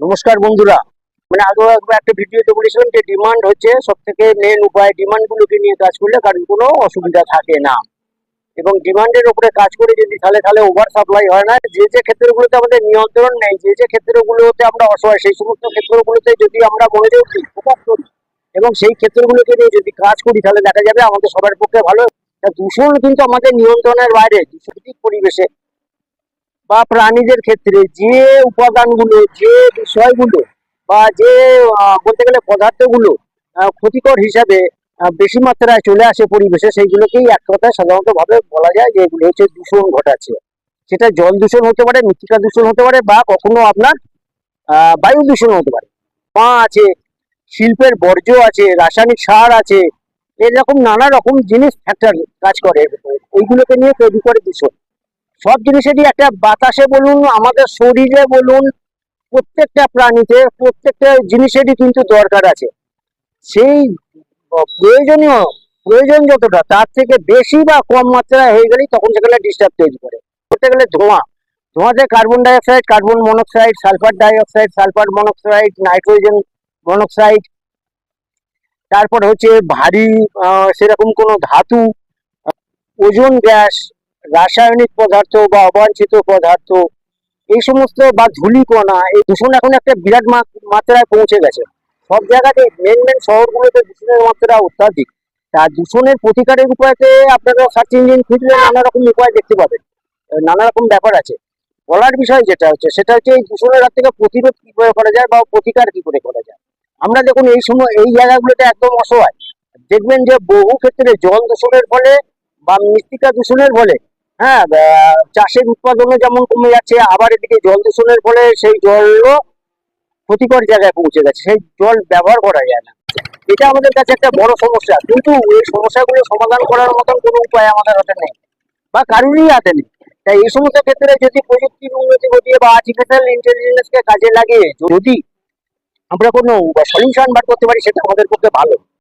নমস্কার বন্ধুরা। মানে আগেও একবার একটা ভিডিওতে বলেছিলাম যে ডিমান্ড হচ্ছে সব থেকে মেন উপায় ডিমান্ড গুলোকে নিয়ে কাজ করলে কারণ কোনো অসুবিধা থাকে না। এবং ডিমান্ডের উপরে কাজ করে যদি তাহলে তাহলে ওভার সাপ্লাই হয় না। যে যে ক্ষেত্রগুলোতে আমাদের নিয়ন্ত্রণ নেই, যে যে ক্ষেত্রগুলোতে আমরা অসহায়, সেই সমস্ত ক্ষেত্রগুলোতে যদি আমরা মনোযোগ দিই ফোকাস করি, এবং সেই ক্ষেত্রগুলোকে নিয়ে যদি কাজ করি, তাহলে দেখা যাবে আমাদের সবার পক্ষে ভালো। দূষণ কিন্তু আমাদের নিয়ন্ত্রণের বাইরে, দূষিত পরিবেশে। বা প্রাণীদের ক্ষেত্রে যে উপাদানগুলো, যে বিষয়গুলো বা যে বলতে গেলে পদার্থগুলো ক্ষতিকর হিসাবে বেশি মাত্রায় চলে আসে পরিবেশে, সেইগুলোকেই এক কথায় সাধারণত ভাবে বলা যায় যে এগুলো হচ্ছে দূষণ ঘটাচ্ছে। সেটা জল দূষণ হতে পারে, মৃত্তিকা দূষণ হতে পারে বা কখনো আপনার বায়ু দূষণ হতে পারে। মা আছে, শিল্পের বর্জ্য আছে, রাসায়নিক সার আছে, এরকম নানা রকম জিনিস ফ্যাক্টর কাজ করে। এইগুলোকে নিয়ে তৈরি করে দূষণ। সব জিনিসেরই একটা বাতাসে বলুন, আমাদের শরীরে বলুন, প্রত্যেকটা প্রাণীতে প্রত্যেকটা জিনিসেরই কিন্তু দরকার আছে। সেই প্রয়োজনীয়, প্রয়োজন যতটা, তার থেকে বেশি বা কম মাত্রায় হয়ে গেলেই তখন সেখানে ডিস্টার্ব তৈরি করে। বলতে গেলে ধোঁয়া, ধোঁয়াতে carbon dioxide carbon monoxide sulphur dioxide sulphur monoxide nitrogen monoxide তারপর হচ্ছে ভারী সেরকম কোনো ধাতু ওজন গ্যাস রাসায়নিক পদার্থ বা অবাঞ্ছিত পদার্থ, এই সমস্ত বা ধূলিকণা, এই দূষণ এখন একটা বিরাট মাত্রায় পৌঁছে গেছে। সব জায়গাতে মেন মেন শহরগুলোতে দূষণের মাত্রা অত্যাধিক। তা দূষণের প্রতিকারের উপায়তে আপনারা সার্চ ইঞ্জিন খুঁজলে নানা রকম উপায় দেখতে পাবেন। নানা রকম ব্যাপার আছে। বলার বিষয় যেটা হচ্ছে, সেটা হচ্ছে এই দূষণের হাত থেকে প্রতিরোধ কি করে করা যায় বা প্রতিকার কি করে করা যায়। আমরা দেখুন এই সময়, এই জায়গাগুলোতে একদম অসহায়। দেখবেন যে বহু ক্ষেত্রে জল দূষণের ফলে বা মৃত্তিকা দূষণের ফলে হ্যাঁ চাষের উৎপাদনও যেমন কমে যাচ্ছে, আবার এদিকে জল দূষণের ফলে সেই জলও ক্ষতিকর জায়গায় পৌঁছে গেছে। সেই জল ব্যবহার করা যায় না। এটা আমাদের কাছে একটা বড় সমস্যা। কিন্তু এই সমস্যাগুলো সমাধান করার মতন কোনো উপায় আমাদের হাতে নেই বা কারোরই হাতে নেই। তাই এই সমস্ত ক্ষেত্রে যদি প্রযুক্তির উন্নতি ঘটিয়ে বা আর্টিফিশিয়াল ইন্টেলিজেন্সকে কাজে লাগিয়ে যদি আমরা কোনো সলিউশন বার করতে পারি, সেটা আমাদের পক্ষে ভালো।